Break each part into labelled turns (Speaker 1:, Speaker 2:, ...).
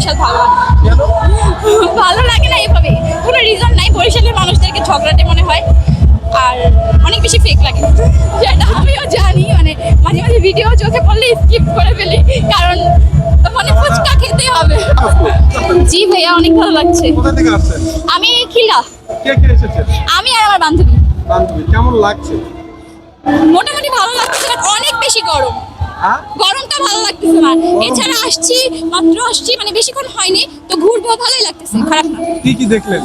Speaker 1: বরিশাল ভালো লাগে না। ভালো লাগে না এভাবে। কোনো রিজন নাই বরিশালের মানুষদেরকে ঝগড়াটে মনে হয়। আর অনেক বেশি ফেক লাগে। যেটা আমিও জানি মানে মাঝে মাঝে ভিডিও চোখে পড়লে স্কিপ করে ফেলি। কারণ মানে ফুচকা খেতে হবে। জি ভাইয়া অনেক ভালো লাগছে। আমি খিলা। আমি আর আমার বান্ধবী।
Speaker 2: বান্ধবী কেমন লাগছে?
Speaker 1: মোটামুটি ভালো লাগছে অনেক বেশি গরম। গরমটা ভালো লাগতেছে না। এছাড়া আসছি মাত্র আসছি মানে বেশিক্ষণ হয়নি তো ঘুরবো ভালোই লাগতেছে খারাপ না।
Speaker 2: কি কি দেখলেন?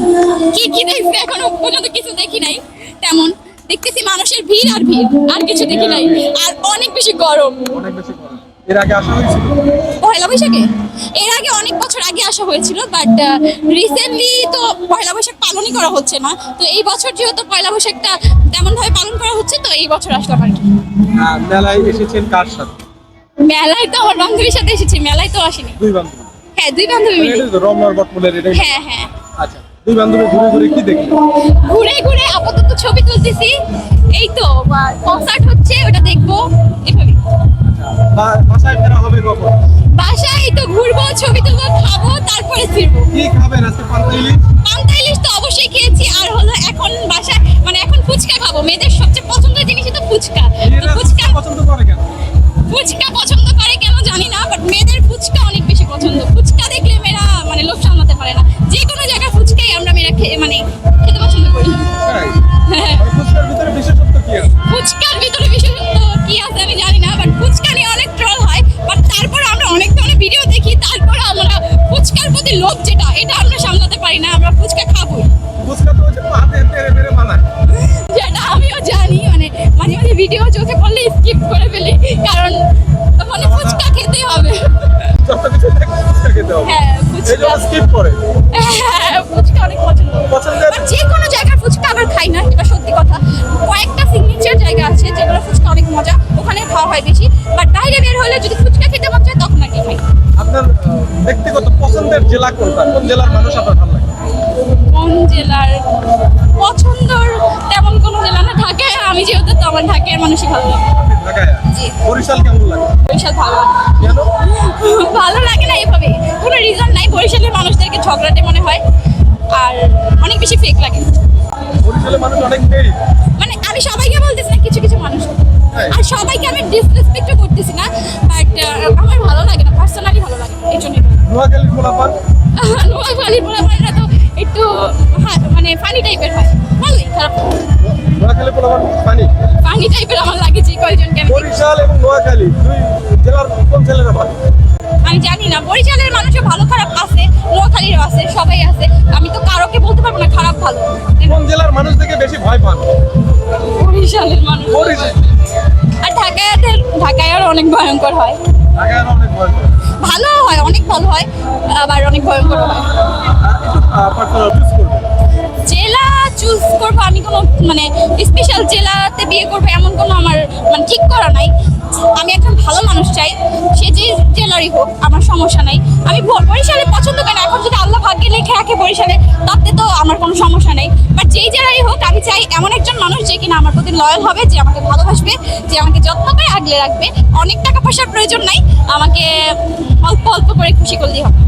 Speaker 1: কি কি দেখছি? এখনও পর্যন্ত কিছু দেখি নাই। তেমন দেখতেছি মানুষের ভিড় আর ভিড় আর কিছু দেখি নাই। আর অনেক বেশি গরম।
Speaker 2: অনেক বেশি গরম। এর আগে আসা হয়েছিল?
Speaker 1: পয়লা বৈশাখে? এর আগে অনেক বছর আগে আসা হয়েছিল বাট রিসেন্টলি তো পয়লা বৈশাখ পালনই করা হচ্ছে না। তো এই বছর যেহেতু পয়লা বৈশাখটা তেমন ভাবে পালন করা হচ্ছে তো এই বছর আসলাম আর কি।
Speaker 2: মেলায় এসেছেন কার সাথে?
Speaker 1: মেলায় তো আমার বান্ধবীর সাথে এসেছি মেলায় তো আসিনি।
Speaker 2: দুই বান্ধবী?
Speaker 1: হ্যাঁ দুই বান্ধবী। মিলে
Speaker 2: এটা তো রমনার বটমূলের এটাই
Speaker 1: হ্যাঁ হ্যাঁ।
Speaker 2: আচ্ছা দুই বান্ধবী ঘুরে ঘুরে কি দেখলেন?
Speaker 1: ঘুরে ঘুরে আপাতত ছবি তুলতেছি। এই তো কনসার্ট হচ্ছে ওটা দেখব। এভাবে।
Speaker 2: বা- বাসায় ফেরা হবে কখন?
Speaker 1: বাসায় তো ঘুরবো ছবি তুলবো খাব তারপরে ফিরবো।
Speaker 2: কি খাবেন আজকে পান্তা ইলিশ?
Speaker 1: যে কোনো জায়গায় ফুচকাই আমরা মেয়েরা খেয়ে মানে খেতে পছন্দ করি। হ্যাঁ।
Speaker 2: ফুচকার ভিতরে বিশেষত্ব কি আছে?
Speaker 1: আমি জানি না বাট ফুচকা নিয়ে অনেক ট্রল হয় বাট তারপর আমরা অনেক ধরনের ভিডিও দেখি তারপর আমরা ফুচকার প্রতি লোভ যেটা এটা আমরা সামলাতে পারি না আমরা ফুচকা
Speaker 2: তো হাতে বানায়।
Speaker 1: যেটা আমিও জানি মানে মাঝে মাঝে ভিডিও চোখে পড়লে স্কিপ করে ফেলি কারণ মানে ফুচকা খেতে হবে।
Speaker 2: যত কিছু ফুচকা খেতে হবে।
Speaker 1: হ্যাঁ ফুচকা।
Speaker 2: স্কিপ করে। ব্যক্তিগত পছন্দের জেলা কোনটা? কোন জেলার মানুষ আপনার ভালো লাগে?
Speaker 1: কোন জেলার পছন্দর তেমন কোনো জেলা না ঢাকায়। আমি যেহেতু তো আমার ঢাকার মানুষই ভালো লাগে।
Speaker 2: ঢাকায়? বরিশাল কেমন লাগে?
Speaker 1: বরিশাল ভালো। ভালো লাগে না এভাবে। কোনো রিজন নাই বরিশালের মানুষদেরকে ঝগড়াটে মনে হয়। আর অনেক বেশি ফেক লাগে।
Speaker 2: বরিশালের মানুষ অনেক
Speaker 1: মানে আমি সবাইকে বলতেছি না কিছু কিছু মানুষ। আর সবাইকে আমি ডিসরেসপেক্টও করতেছি না বাট
Speaker 2: নোয়াখালীর গোলাপান
Speaker 1: নোয়াখালী পোলাপানরা তো একটু মানে ফানি টাইপের হয়। ভালোই খারাপ।
Speaker 2: নোয়াখালী গোলাপান পানি
Speaker 1: ফানি টাইপের আমার লাগে যে কয়জনকে আমি
Speaker 2: বরিশাল এবং নোয়াখালী দুই জেলার কোন ছেলেরা ভালো?
Speaker 1: আমি জানি না। বরিশালের মানুষও ভালো খারাপ আছে নোয়াখালীরও আছে সবাই আছে। আমি তো কারোকে বলতে পারব না খারাপ ভালো।
Speaker 2: কোন জেলার মানুষ থেকে বেশি ভয় পান?
Speaker 1: বরিশালের মানুষ।
Speaker 2: বরিশাল।
Speaker 1: আর ঢাকায় ঢাকায় আর অনেক ভয়ঙ্কর হয়।
Speaker 2: ঢাকায় অনেক ভয় পান।
Speaker 1: ভালো অনেক ভালো হয়, আবার অনেক ভয়ঙ্কর হয়। জেলা চুজ করব, আমি কোনো মানে স্পেশাল জেলাতে বিয়ে করব এমন কোনো আমার মানে ঠিক করা নাই। আমি একজন ভালো মানুষ চাই, সে যে জেলারই হোক, আমার সমস্যা নাই। আমি বরিশালে পছন্দ করি না, এখন যদি আল্লাহ লেখে বরিশালে, তাতে তো আমার কোনো সমস্যা নেই। বাট যেই জেলারই হোক, আমি চাই এমন একজন মানুষ যে কিনা আমার প্রতি লয়াল হবে, যে আমাকে ভালোবাসবে, যে আমাকে যত্ন করে আগলে রাখবে। অনেক টাকা পয়সার প্রয়োজন নাই, আমাকে অল্প অল্প করে খুশি করলেই হবে।